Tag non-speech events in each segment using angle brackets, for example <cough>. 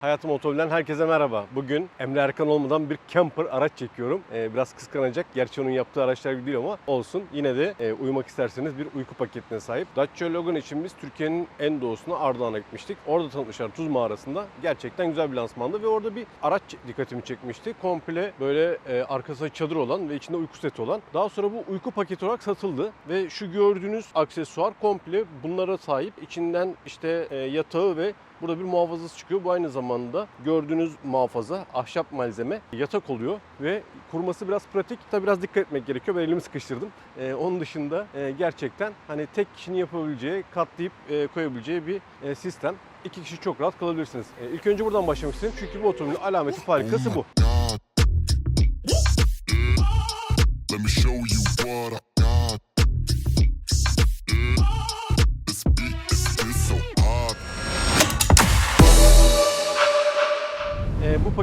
Hayatım Otomobil'den herkese merhaba. Bugün Emre Erkan olmadan bir camper araç çekiyorum. Ee, biraz kıskanacak. Gerçi onun yaptığı araçlar gibi değil ama olsun. Yine de e, uyumak isterseniz bir uyku paketine sahip. Dacia Logan için biz Türkiye'nin en doğusuna Ardahan'a gitmiştik. Orada tanıtmışlar Tuz Mağarası'nda. Gerçekten güzel bir lansmandı ve orada bir araç dikkatimi çekmişti. Komple böyle e, arkasında çadır olan ve içinde uyku seti olan. Daha sonra bu uyku paketi olarak satıldı ve şu gördüğünüz aksesuar komple bunlara sahip. İçinden işte e, yatağı ve Burada bir muhafazası çıkıyor. Bu aynı zamanda gördüğünüz muhafaza ahşap malzeme yatak oluyor ve kurması biraz pratik. Tabi biraz dikkat etmek gerekiyor. Ben elimi sıkıştırdım. Ee, onun dışında e, gerçekten hani tek kişinin yapabileceği, katlayıp e, koyabileceği bir e, sistem. İki kişi çok rahat kalabilirsiniz. E, ilk önce buradan başlamak istedim. Çünkü bu otomobilin alameti farikası bu.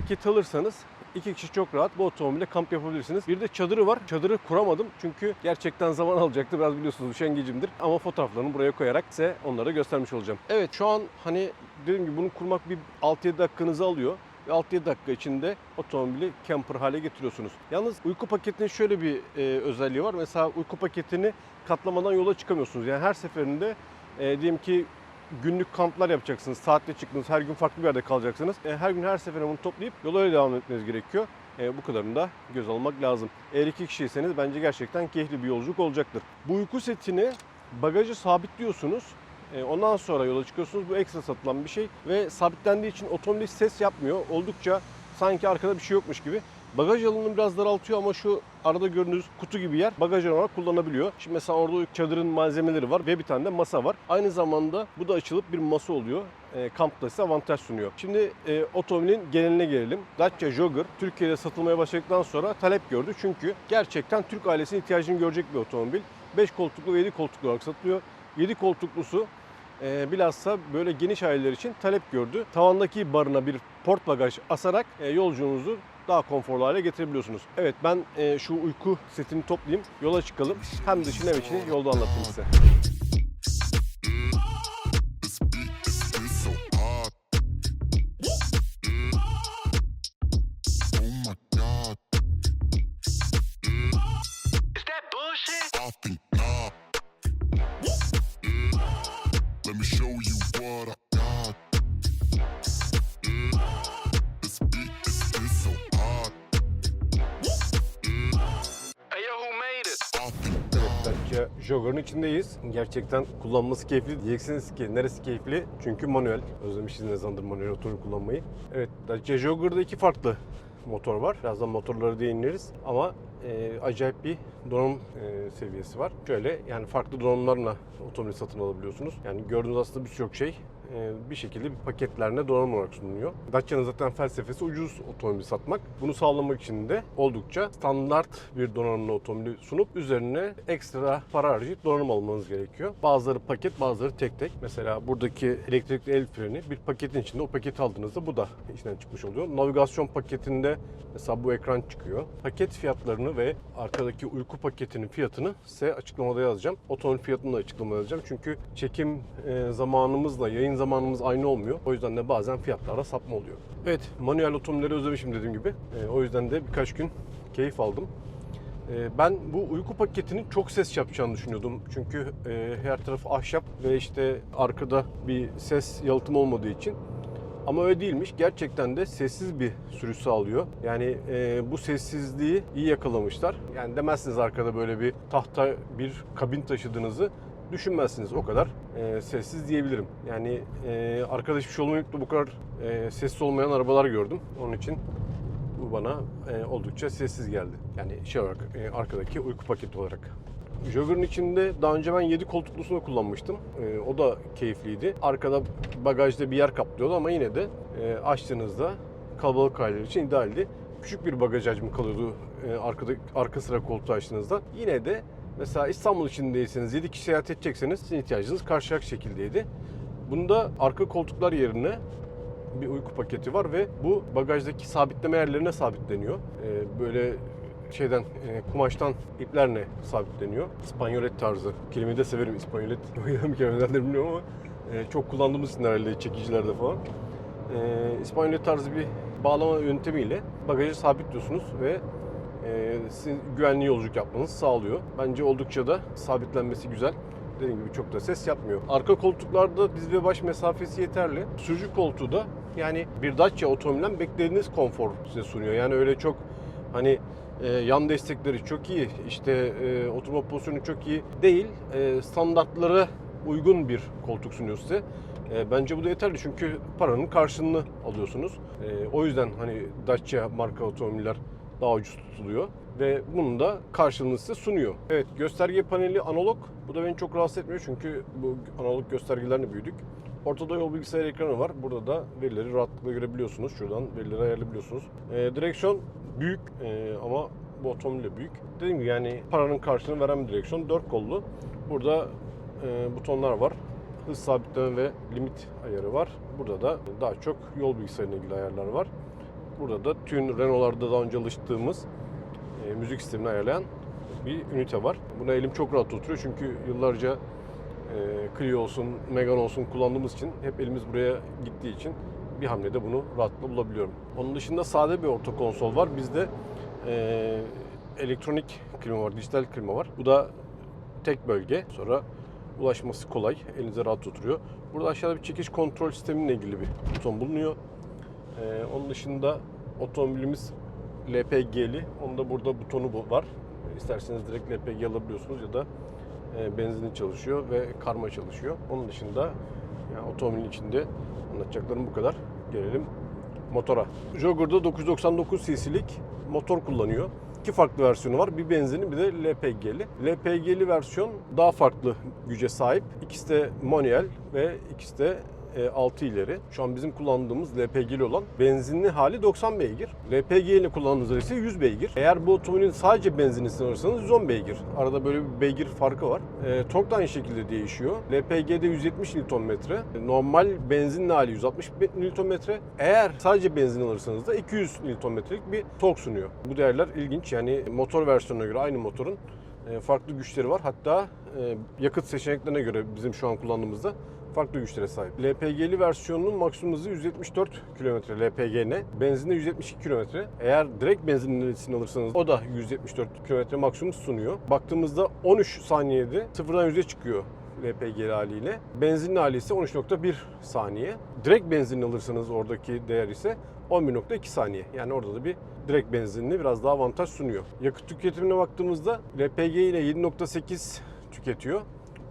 Bu paketi alırsanız iki kişi çok rahat bu otomobile kamp yapabilirsiniz. Bir de çadırı var. Çadırı kuramadım çünkü gerçekten zaman <laughs> alacaktı. Biraz biliyorsunuz üşengecimdir. Ama fotoğraflarını buraya koyarak size onları da göstermiş olacağım. Evet şu an hani dediğim gibi bunu kurmak bir 6-7 dakikanızı alıyor. Ve 6-7 dakika içinde otomobili camper hale getiriyorsunuz. Yalnız uyku paketinin şöyle bir e, özelliği var. Mesela uyku paketini katlamadan yola çıkamıyorsunuz. Yani her seferinde e, diyelim ki günlük kamplar yapacaksınız. Saatte çıktınız, her gün farklı bir yerde kalacaksınız. E, her gün her seferinde bunu toplayıp yola devam etmeniz gerekiyor. E, bu kadarını da göz almak lazım. Eğer iki kişiyseniz bence gerçekten keyifli bir yolculuk olacaktır. Bu uyku setini bagajı sabitliyorsunuz. E, ondan sonra yola çıkıyorsunuz. Bu ekstra satılan bir şey ve sabitlendiği için otomobil ses yapmıyor. Oldukça sanki arkada bir şey yokmuş gibi. Bagaj alanını biraz daraltıyor ama şu arada gördüğünüz kutu gibi yer bagaj olarak kullanabiliyor. Şimdi mesela orada çadırın malzemeleri var ve bir tane de masa var. Aynı zamanda bu da açılıp bir masa oluyor. E, kampta ise avantaj sunuyor. Şimdi e, otomobilin geneline gelelim. Dacia Jogger Türkiye'de satılmaya başladıktan sonra talep gördü. Çünkü gerçekten Türk ailesinin ihtiyacını görecek bir otomobil. 5 koltuklu ve 7 koltuklu olarak satılıyor. 7 koltuklusu e, bilhassa böyle geniş aileler için talep gördü. Tavandaki barına bir port bagaj asarak e, yolculuğunuzu daha konforlu hale getirebiliyorsunuz. Evet ben e, şu uyku setini toplayayım, yola çıkalım. Hem dışını hem içini yolda anlatayım size. What I got. This beat is so hard. Hey yo, who made it? I think Evet, Dacia Jogger'ın içindeyiz. Gerçekten kullanması keyifli. Diyeceksiniz ki neresi keyifli? Çünkü manuel. Özlemişiz ne zamandır manuel otomobil kullanmayı. Evet, Dacia Jogger'da iki farklı motor var. Birazdan motorlara değiniriz. Ama e, acayip bir donanım e, seviyesi var. Şöyle yani farklı donanımlarla otomobil satın alabiliyorsunuz. Yani gördüğünüz aslında birçok şey bir şekilde bir paketlerine donanım olarak sunuluyor. Dacia'nın zaten felsefesi ucuz otomobil satmak. Bunu sağlamak için de oldukça standart bir donanımlı otomobili sunup üzerine ekstra para harcayıp donanım almanız gerekiyor. Bazıları paket, bazıları tek tek. Mesela buradaki elektrikli el freni bir paketin içinde. O paketi aldığınızda bu da içinden çıkmış oluyor. Navigasyon paketinde mesela bu ekran çıkıyor. Paket fiyatlarını ve arkadaki uyku paketinin fiyatını size açıklamada yazacağım. Otomobil fiyatını da açıklamada yazacağım. Çünkü çekim e, zamanımızla yayın zamanımız aynı olmuyor. O yüzden de bazen fiyatlarda sapma oluyor. Evet, manuel otomobilleri özlemişim dediğim gibi. E, o yüzden de birkaç gün keyif aldım. E, Ben bu uyku paketinin çok ses yapacağını düşünüyordum. Çünkü e, her tarafı ahşap ve işte arkada bir ses yalıtımı olmadığı için. Ama öyle değilmiş. Gerçekten de sessiz bir sürüş sağlıyor. Yani e, bu sessizliği iyi yakalamışlar. Yani demezsiniz arkada böyle bir tahta bir kabin taşıdığınızı düşünmezsiniz. O kadar e, sessiz diyebilirim. Yani e, arkada hiçbir şey olmayıp da bu kadar e, sessiz olmayan arabalar gördüm. Onun için bu bana e, oldukça sessiz geldi. Yani şey olarak e, arkadaki uyku paketi olarak. Jogger'ın içinde daha önce ben 7 koltuklusunu kullanmıştım. E, o da keyifliydi. Arkada bagajda bir yer kaplıyordu ama yine de e, açtığınızda kalabalık aileler için idealdi. Küçük bir bagaj hacmi kalıyordu e, arkada arka sıra koltuğu açtığınızda. Yine de mesela İstanbul içindeyseniz 7 kişi seyahat edecekseniz sizin ihtiyacınız karşılayacak şekildeydi. Bunda arka koltuklar yerine bir uyku paketi var ve bu bagajdaki sabitleme yerlerine sabitleniyor. Ee, böyle şeyden e, kumaştan iplerle sabitleniyor. İspanyolet tarzı. Kelimeyi de severim İspanyolet. O yüzden bir kelimelerden bilmiyorum ama e, çok kullandığımız için herhalde çekicilerde falan. e, İspanyol tarzı bir bağlama yöntemiyle bagajı sabitliyorsunuz ve sizin güvenli yolculuk yapmanızı sağlıyor. Bence oldukça da sabitlenmesi güzel. Dediğim gibi çok da ses yapmıyor. Arka koltuklarda diz ve baş mesafesi yeterli. Sürücü koltuğu da yani bir Dacia otomobilden beklediğiniz konfor size sunuyor. Yani öyle çok hani e, yan destekleri çok iyi, işte e, oturma pozisyonu çok iyi değil. E, standartlara uygun bir koltuk sunuyor size. E, bence bu da yeterli çünkü paranın karşılığını alıyorsunuz. E, o yüzden hani Dacia marka otomobiller daha ucuz tutuluyor ve bunun da karşılığını size sunuyor. Evet gösterge paneli analog. Bu da beni çok rahatsız etmiyor çünkü bu analog göstergelerle büyüdük. Ortada yol bilgisayar ekranı var. Burada da verileri rahatlıkla görebiliyorsunuz. Şuradan verileri ayarlayabiliyorsunuz. E, direksiyon büyük e, ama bu otomobil de büyük. Dediğim gibi yani paranın karşılığını veren bir direksiyon. Dört kollu. Burada e, butonlar var. Hız sabitleme ve limit ayarı var. Burada da daha çok yol bilgisayarına ilgili ayarlar var. Burada da tüm Renault'larda daha önce alıştığımız e, müzik sistemini ayarlayan bir ünite var. Buna elim çok rahat oturuyor çünkü yıllarca e, Clio olsun, Megane olsun kullandığımız için hep elimiz buraya gittiği için bir hamlede bunu rahatlıkla bulabiliyorum. Onun dışında sade bir orta konsol var. Bizde e, elektronik klima var, dijital klima var. Bu da tek bölge. Sonra ulaşması kolay. Elinize rahat oturuyor. Burada aşağıda bir çekiş kontrol sistemiyle ilgili bir buton bulunuyor. Ee, onun dışında otomobilimiz LPG'li. Onda burada butonu bu- var. İsterseniz direkt LPG alabiliyorsunuz ya da e, benzinli çalışıyor ve karma çalışıyor. Onun dışında yani otomobilin içinde anlatacaklarım bu kadar. Gelelim motora. Jogger'da 999 cc'lik motor kullanıyor. İki farklı versiyonu var. Bir benzinli bir de LPG'li. LPG'li versiyon daha farklı güce sahip. İkisi de manuel ve ikisi de 6 ileri. Şu an bizim kullandığımız LPG'li olan benzinli hali 90 beygir. LPG ile kullandığınızda ise 100 beygir. Eğer bu otomobilin sadece benzinlisini alırsanız 110 beygir. Arada böyle bir beygir farkı var. E, tork da aynı şekilde değişiyor. LPG'de 170 Nm. Normal benzinli hali 160 Nm. Eğer sadece benzin alırsanız da 200 Nm'lik bir tork sunuyor. Bu değerler ilginç. Yani motor versiyonuna göre aynı motorun e, farklı güçleri var. Hatta e, yakıt seçeneklerine göre bizim şu an kullandığımızda farklı güçlere sahip. LPG'li versiyonunun maksimum hızı 174 km LPG'ne, benzinli 172 km. Eğer direkt benzinlisini alırsanız o da 174 km maksimum sunuyor. Baktığımızda 13 saniyede sıfırdan 100'e çıkıyor LPG haliyle. Benzinli hali ise 13.1 saniye. Direkt benzinli alırsanız oradaki değer ise 11.2 saniye. Yani orada da bir direkt benzinli biraz daha avantaj sunuyor. Yakıt tüketimine baktığımızda LPG ile 7.8 tüketiyor.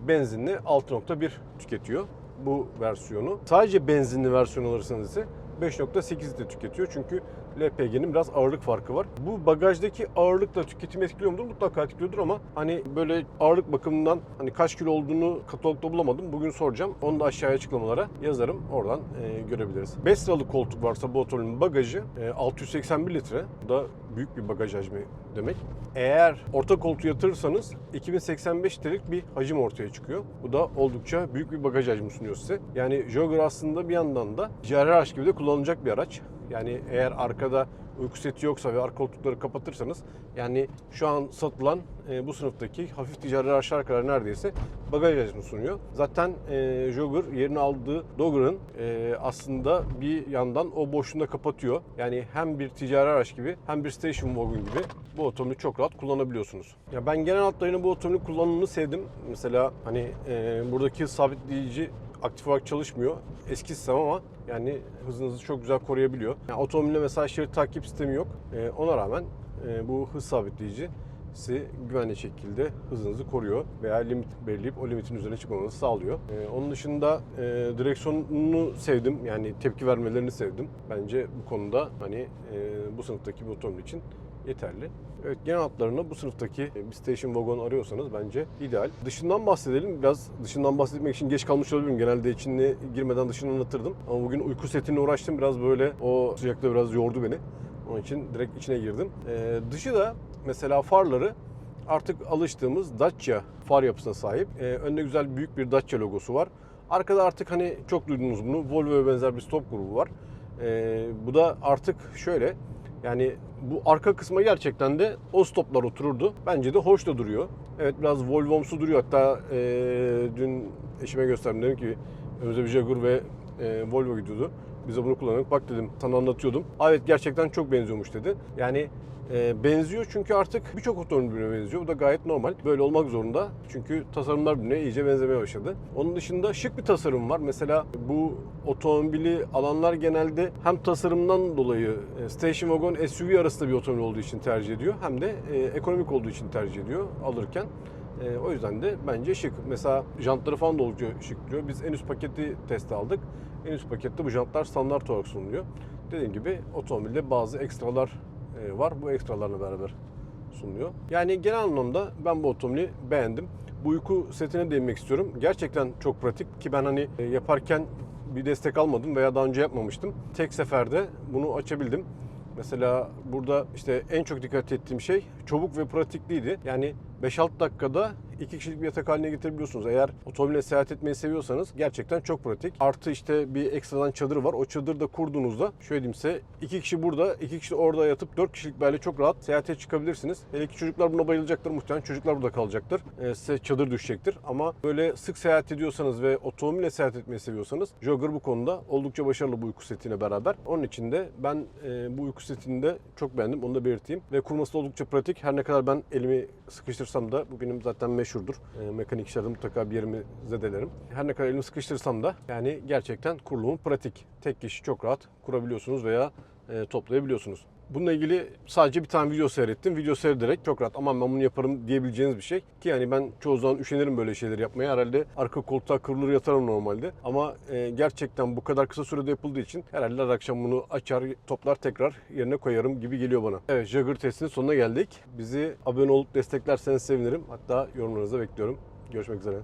Benzinli 6.1 tüketiyor bu versiyonu. Sadece benzinli versiyon alırsanız ise 5.8 de tüketiyor. Çünkü LPG'nin biraz ağırlık farkı var. Bu bagajdaki ağırlıkla tüketim etkiliyor mudur? Mutlaka etkiliyordur ama hani böyle ağırlık bakımından hani kaç kilo olduğunu katalogda bulamadım. Bugün soracağım. Onu da aşağıya açıklamalara yazarım. Oradan e, görebiliriz. 5 sıralık koltuk varsa bu otomobilin bagajı e, 681 litre. Bu da büyük bir bagaj hacmi demek. Eğer orta koltuğu yatırırsanız 2085 litrelik bir hacim ortaya çıkıyor. Bu da oldukça büyük bir bagaj hacmi sunuyor size. Yani Jogger aslında bir yandan da araç gibi de kullanılacak bir araç. Yani eğer arkada uyku seti yoksa ve arka koltukları kapatırsanız yani şu an satılan e, bu sınıftaki hafif ticari araçlar kadar neredeyse bagaj hacmi sunuyor. Zaten e, Jogger yerini aldığı Dogger'ın e, aslında bir yandan o boşluğunu kapatıyor. Yani hem bir ticari araç gibi hem bir station wagon gibi bu otomobili çok rahat kullanabiliyorsunuz. Ya ben genel hatlarıyla bu otomobilin kullanımını sevdim. Mesela hani e, buradaki sabitleyici aktif olarak çalışmıyor. Eski sistem ama yani hızınızı çok güzel koruyabiliyor. Yani otomobilde mesela şerit takip sistemi yok. E, ona rağmen e, bu hız sabitleyici sizi güvenli şekilde hızınızı koruyor veya limit belirleyip o limitin üzerine çıkmamanızı sağlıyor. E, onun dışında e, direksiyonunu sevdim. Yani tepki vermelerini sevdim. Bence bu konuda hani e, bu sınıftaki bir otomobil için yeterli. Evet genel hatlarında bu sınıftaki bir station wagon arıyorsanız bence ideal. Dışından bahsedelim. Biraz dışından bahsetmek için geç kalmış olabilirim. Genelde içine girmeden dışını anlatırdım. Ama bugün uyku setine uğraştım. Biraz böyle o sıcakta biraz yordu beni. Onun için direkt içine girdim. Ee, dışı da mesela farları artık alıştığımız Dacia far yapısına sahip. Ee, önde güzel büyük bir Dacia logosu var. Arkada artık hani çok duydunuz bunu. Volvo'ya benzer bir stop grubu var. Ee, bu da artık şöyle yani bu arka kısma gerçekten de o stoplar otururdu. Bence de hoş da duruyor. Evet biraz Volvo'msu duruyor. Hatta e, dün eşime gösterdim dedim ki önümüzde bir Jaguar ve e, Volvo gidiyordu. Biz de bunu kullanıyorduk. Bak dedim sana anlatıyordum. "Aa, Evet gerçekten çok benziyormuş dedi. Yani e, benziyor çünkü artık birçok otomobil birbirine benziyor. Bu da gayet normal. Böyle olmak zorunda. Çünkü tasarımlar birbirine iyice benzemeye başladı. Onun dışında şık bir tasarım var. Mesela bu otomobili alanlar genelde hem tasarımdan dolayı e, station wagon SUV arasında bir otomobil olduğu için tercih ediyor. Hem de e, ekonomik olduğu için tercih ediyor alırken. E, o yüzden de bence şık. Mesela jantları falan da oldukça şık diyor. Biz en üst paketi test aldık. En üst pakette bu jantlar standart olarak sunuluyor. Dediğim gibi otomobilde bazı ekstralar var. Bu ekstralarla beraber sunuluyor. Yani genel anlamda ben bu otomobili beğendim. Bu uyku setine değinmek istiyorum. Gerçekten çok pratik ki ben hani e, yaparken bir destek almadım veya daha önce yapmamıştım. Tek seferde bunu açabildim. Mesela burada işte en çok dikkat ettiğim şey çabuk ve pratikliydi. Yani 5-6 dakikada iki kişilik bir yatak haline getirebiliyorsunuz. Eğer otomobille seyahat etmeyi seviyorsanız gerçekten çok pratik. Artı işte bir ekstradan çadır var. O çadırı da kurduğunuzda şöyle diyeyim size iki kişi burada, iki kişi orada yatıp dört kişilik böyle çok rahat seyahate çıkabilirsiniz. Hele ki çocuklar buna bayılacaktır muhtemelen. Çocuklar burada kalacaktır. Ee, size çadır düşecektir. Ama böyle sık seyahat ediyorsanız ve otomobille seyahat etmeyi seviyorsanız Jogger bu konuda oldukça başarılı bu uyku setiyle beraber. Onun için de ben e, bu uyku setini de çok beğendim. Onu da belirteyim. Ve kurması oldukça pratik. Her ne kadar ben elimi sıkıştırsam da bu benim zaten meşhurdur. E, mekanik işlerde mutlaka bir yerimi zedelerim. Her ne kadar elimi sıkıştırsam da yani gerçekten kurulumu pratik. Tek kişi çok rahat kurabiliyorsunuz veya e, toplayabiliyorsunuz. Bununla ilgili sadece bir tane video seyrettim. Video seyrederek çok rahat aman ben bunu yaparım diyebileceğiniz bir şey. Ki yani ben çoğu zaman üşenirim böyle şeyleri yapmaya. Herhalde arka koltuğa kırılır yatarım normalde. Ama e, gerçekten bu kadar kısa sürede yapıldığı için herhalde her akşam bunu açar toplar tekrar yerine koyarım gibi geliyor bana. Evet Jagger testinin sonuna geldik. Bizi abone olup desteklerseniz sevinirim. Hatta yorumlarınızı bekliyorum. Görüşmek üzere.